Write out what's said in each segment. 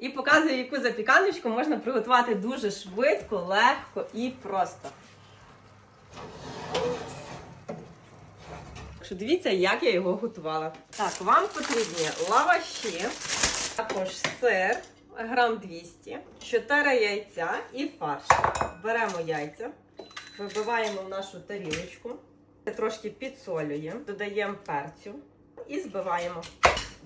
І показую, яку запіканочку можна приготувати дуже швидко, легко і просто. Що дивіться, як я його готувала. Так, вам потрібні лаваші, також сир, грам 200, 4 яйця і фарш. Беремо яйця, вибиваємо в нашу тарілочку, трошки підсолюємо, додаємо перцю і збиваємо.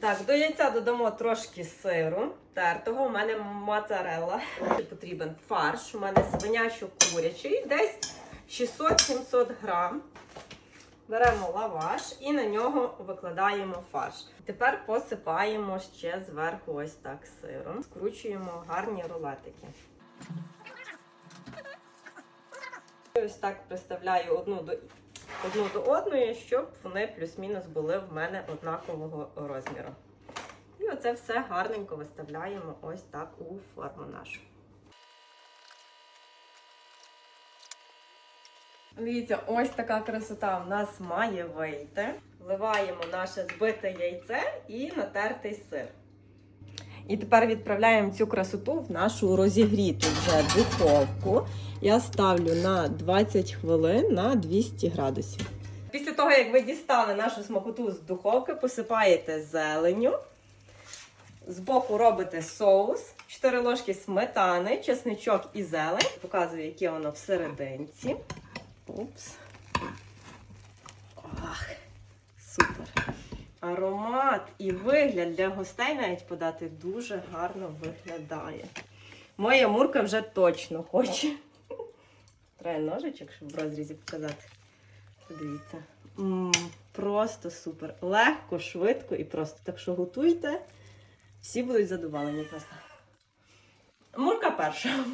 Так, до яйця додамо трошки сиру тертого. У мене моцарелла. Потрібен фарш. У мене свинячо-курячий, десь 600-700 грам. Беремо лаваш і на нього викладаємо фарш. Тепер посипаємо ще зверху ось так сиром. Скручуємо гарні рулетики. Ось так приставляю одну до, одну до одної, щоб вони плюс-мінус були в мене однакового розміру. І оце все гарненько виставляємо ось так у форму нашу. Дивіться, ось така красота в нас має вийти. Вливаємо наше збите яйце і натертий сир. І тепер відправляємо цю красоту в нашу розігріту вже духовку. Я ставлю на 20 хвилин на 200 градусів. Після того, як ви дістали нашу смакоту з духовки, посипаєте зеленю. Збоку робите соус, 4 ложки сметани, чесничок і зелень. Показую, яке воно всерединці. Упс. Ах, супер. Аромат і вигляд для гостей навіть подати дуже гарно виглядає. Моя мурка вже точно хоче. Треба ножичок, щоб в розрізі показати. Подивіться. М, просто супер. Легко, швидко і просто. Так що готуйте. Всі будуть задоволені просто. Мурка перша.